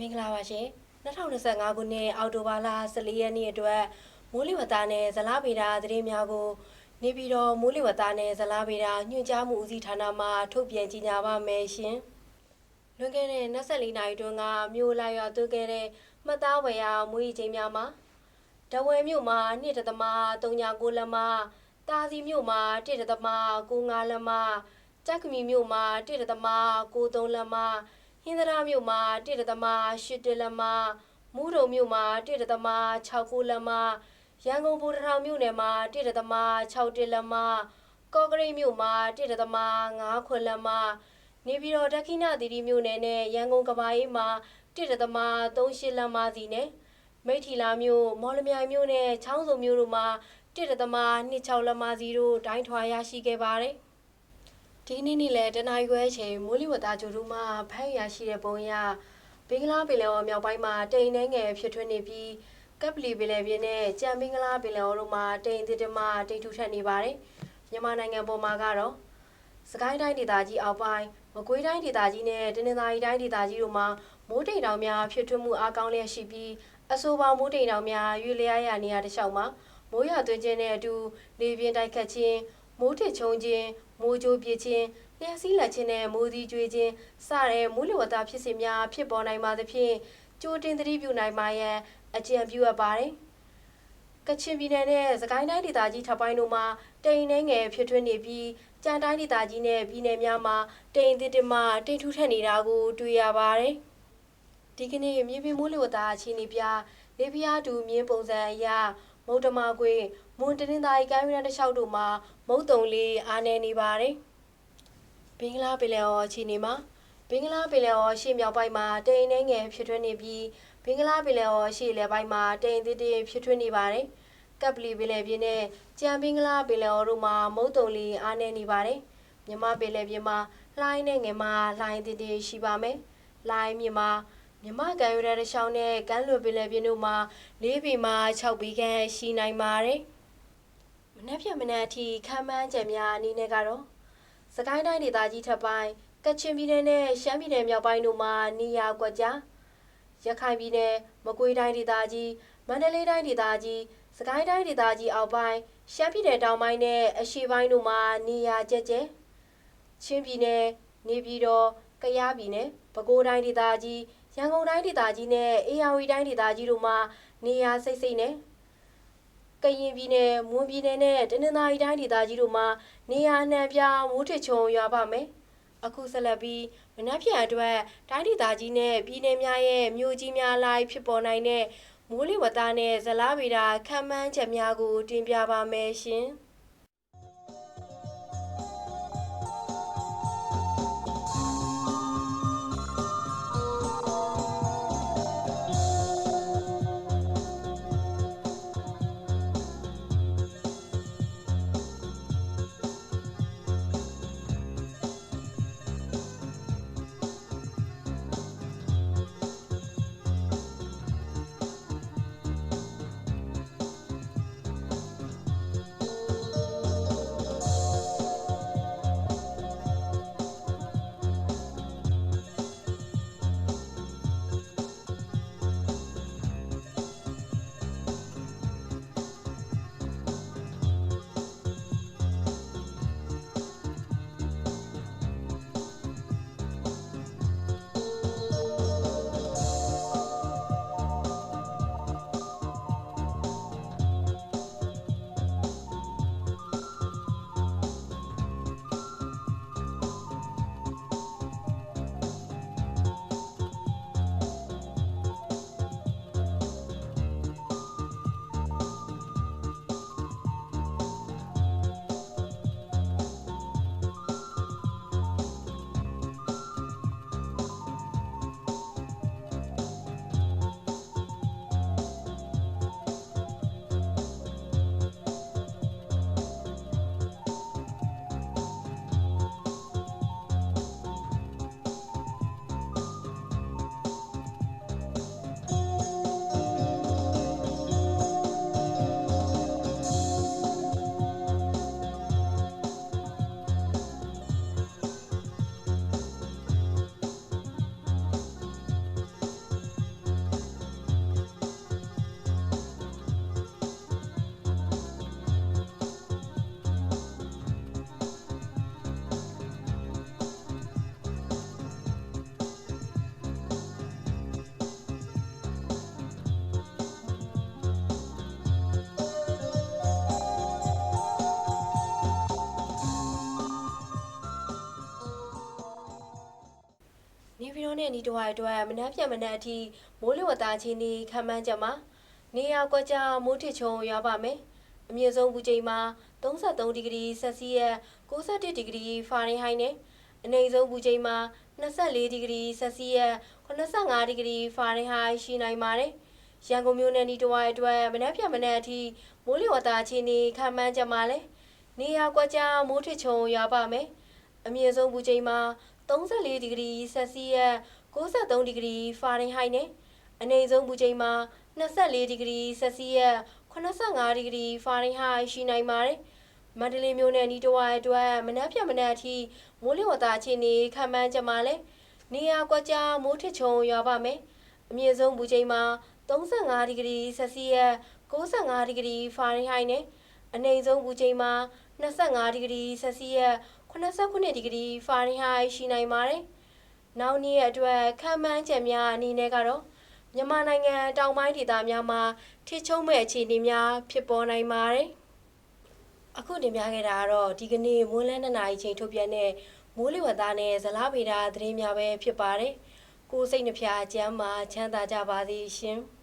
မင်္ဂလာပါရှင်2025ခုနှစ်အောက်တိုဘာလ14ရက်နေ့အတွက်မိုးလေဝသနဲ့ဇလားဗေဒသတင်းများကို နေပြည်တော်မိုးလေဝသနဲ့ဇလားဗေဒညွှန်ကြားမှုဦးစီးဌာနမှထုတ်ပြန်ကြေညာပါမယ်ရှင်လွန်ခဲ့တဲ့24နာရီတွင်းကမြို့လာရွာသွေးခဲ့တဲ့မှတ်သားဝယ်ရမွေးချိန်များမှာတဝဲမြို့မှာ2တသမ39လက်မတာစီမြို့မှာ1တသမ95လက်မကြက်ကမီမြို့မှာ1တသမ93လက်မ ဟင်းသရာမြို့မှာတိရသမ8တလက်မမူးတုံမြို့မှာတိရသမ6ကိုလက်မရန်ကုန်ဘူတထောင်မြို့နယ်မှာတိရသမ6တလက်မကော့ကရိတ်မြို့မှာတိရသမ9ခွလက်မနေပြည်တော်ဒက္ခိဏသီရိမြို့နယ်နဲ့ရန်ကုန်ကမာအေးမှာတိရသမ38လက်မစီနဲ့မိထီလာမြို့မော်လမြိုင်မြို့နဲ့ချောင်းစုံမြို့တို့မှာတိရသမ26လက်မစီတို့ဒိုင်းထွာရရှိခဲ့ပါတယ် ဒီကနေ့နေ့လဲတနင်္ဂနွေချိန်မိုးလေဝသကြိုတူမှဖမ်းရရှိတဲ့ပုံရဘင်္ဂလားပင်လယ်အော်မြောက်ပိုင်းမှာတိမ်နှဲငယ်ဖြစ်ထွန်းနေပြီးကပ်ပလီပင်လယ်ပြင်နဲ့ကြံဘင်္ဂလားပင်လယ်အော်တို့မှာတိမ်သစ်တမတိမ်ထူထပ်နေပါတယ်မြန်မာနိုင်ငံပေါ်မှာကတော့စကိုင်းတိုင်းဒေသကြီးအောက်ပိုင်းမကွေးတိုင်းဒေသကြီးနဲ့တနင်္သာရီတိုင်းဒေသကြီးတို့မှာမိုးတိမ်တောင်များဖြစ်ထွန်းမှုအားကောင်းလျက်ရှိပြီးအဆိုပါမိုးတိမ်တောင်များရွေလျားရနေရတဲ့ရှောက်မှာမိုးရွာသွန်းခြင်းနဲ့အတူလေပြင်းတိုက်ခတ်ခြင်း မိုးထစ်ချုံခြင်းမိုးကြိုးပြခြင်းလျှက်စီးလက်ခြင်းနဲ့မိုးသီးကျွေးခြင်းစတဲ့မိုးလေဝသဖြစ်စဉ်များဖြစ်ပေါ်နိုင်ပါသဖြင့်ကြိုတင်သတိပြုနိုင်ပါရန်အကြံပြုအပ်ပါတယ်။ကချင်ပြည်နယ်နဲ့စကိုင်းတိုင်းဒေသကြီးထပ်ပိုင်းတို့မှာတိမ်နှဲငယ်ဖြစ်ထွန်းနေပြီးကြံတိုင်းဒေသကြီးနဲ့ပြည်နယ်များမှာတိမ်သစ်တမတိမ်ထူးထက်နေတာကိုတွေ့ရပါတယ်။ဒီကနေ့မြေပြင်မိုးလေဝသအခြေအနေပြလေပြားတူမြင်းပုံစံအရ မုတ်တမကွေမွန်တနင်္သာရီကမ်းရိုးတန်းတစ်လျှောက်တို့မှာမုတ်တုံလေးအားနေနေပါတယ်။ဘင်္ဂလားပင်လယ်အော်အခြေအနေမှာဘင်္ဂလားပင်လယ်အော်ရှေ့မြောက်ပိုင်းမှာတိမ်နှဲငယ်ဖြစ်ထွန်းနေပြီးဘင်္ဂလားပင်လယ်အော်ရှေ့လယ်ပိုင်းမှာတိမ်သစ်တစ်ဖြစ်ထွန်းနေပါတယ်။ကပ်ပလီပင်လယ်ပြင်နဲ့ကြံဘင်္ဂလားပင်လယ်အော်တို့မှာမုတ်တုံလေးအားနေနေပါတယ်။မြမပင်လယ်ပြင်မှာလှိုင်းနဲ့ငယ်မှာလှိုင်းသစ်တစ်ရှိပါမယ်။လှိုင်းမြမှာ မြမကန်ယူရတဲ့ရှောင်းနဲ့ကမ်းလွန်ပင်လယ်ပြင်တို့မှာ၄ပေမှ6ပေခန့်ရှိနိုင်ပါတယ်။မနေ့ဖြန်မနေ့အထိခံမှန်းချက်များအနေနဲ့ကတော့စကိုင်းတိုင်းဒေသကြီးထပ်ပိုင်းကချင်ပြည်နယ်နဲ့ရှမ်းပြည်နယ်မြောက်ပိုင်းတို့မှာနေရာကွက်ကြားရခိုင်ပြည်နယ်မကွေးတိုင်းဒေသကြီးမန္တလေးတိုင်းဒေသကြီးစကိုင်းတိုင်းဒေသကြီးအောက်ပိုင်းရှမ်းပြည်နယ်တောင်ပိုင်းနဲ့အရှေ့ပိုင်းတို့မှာနေရာကျက်ကျက်ချင်းပြည်နယ်နေပြည်တော်ကယားပြည်နယ်ပဲခူးတိုင်းဒေသကြီး ရန်ကုန်တိုင်းဒေသကြီးနဲ့အေရဝတီတိုင်းဒေသကြီးတို့မှာနေရာစိတ်စိတ်နဲ့ကရင်ပြည်နယ်မွန်ပြည်နယ်နဲ့တနင်္သာရီတိုင်းဒေသကြီးတို့မှာနေရာအနှံ့ပြားမိုးထစ်ချုံရွာပါမယ်။အခုဆက်လက်ပြီးမနက်ဖြန်အတွက်တိုင်းဒေသကြီးနဲ့ပြည်နယ်များရဲ့မြို့ကြီးများလိုက်ဖြစ်ပေါ်နိုင်တဲ့မိုးလေဝသနဲ့ဇလားဗေဒခံမှန်းချက်များကိုတင်ပြပါမယ်ရှင်။ နဲ့ဤတစ်ဝိုက်အတွက်မနှက်ပြတ်မနှက်အထိမိုးလေဝသချင်းဒီခံမှန်းချက်မှာနေရာကွက်ကြားမိုးထစ်ချုံရွာပါမယ်အမြင့်ဆုံးပူချိန်မှာ33ဒီဂရီဆက်စီယပ်61ဒီဂရီဖာရင်ဟိုက်နဲ့အနိမ့်ဆုံးပူချိန်မှာ24ဒီဂရီဆက်စီယပ်85ဒီဂရီဖာရင်ဟိုက်ရှိနိုင်ပါတယ်ရန်ကုန်မြို့နယ်ဤတစ်ဝိုက်အတွက်မနှက်ပြတ်မနှက်အထိမိုးလေဝသချင်းဒီခံမှန်းချက်မှာလဲနေရာကွက်ကြားမိုးထစ်ချုံရွာပါမယ်အမြင့်ဆုံးပူချိန်မှာ 34ဒီဂရီဆက်စီယပ်63ဒီဂရီဖာရင်ဟိုက်နဲ့အနည်းဆုံးပူချိန်မှာ24ဒီဂရီဆက်စီယပ်85ဒီဂရီဖာရင်ဟိုက်ရှိနိုင်ပါတယ်။မန္တလေးမြို့နယ်နီးတဝိုက်အတွက်မနက်ဖြန်မနက်အထိမိုးလေဝသအခြေအနေခံမှန်းချက်မှာလဲနေရာကွက်ကြားမိုးထစ်ချုံရွာပါမယ်။အမြင့်ဆုံးပူချိန်မှာ35ဒီဂရီဆက်စီယပ်65ဒီဂရီဖာရင်ဟိုက်နဲ့အနည်းဆုံးပူချိန်မှာ25ဒီဂရီဆက်စီယပ် 89ဒီဂရီဖာရင်ဟိုက်ရှိနိုင်ပါတယ်။နောက်နေ့ရက်အတွက်ခံမှန်းချက်များအနေနဲ့ကတော့မြန်မာနိုင်ငံတောင်ပိုင်းဒေသများမှာထိချုံမဲ့အခြေအနေများဖြစ်ပေါ်နိုင်ပါတယ်။အခုတင်ပြခဲ့တာကတော့ဒီကနေ့မိုးလန်းနှစ်နာရီချိန်ထုတ်ပြန်တဲ့မိုးလေဝသနဲ့ဇလားဗေဒသတင်းများပဲဖြစ်ပါတယ်။ကိုယ်စိတ်နှဖျားအကျမ်းမှာချမ်းသာကြပါစေရှင်။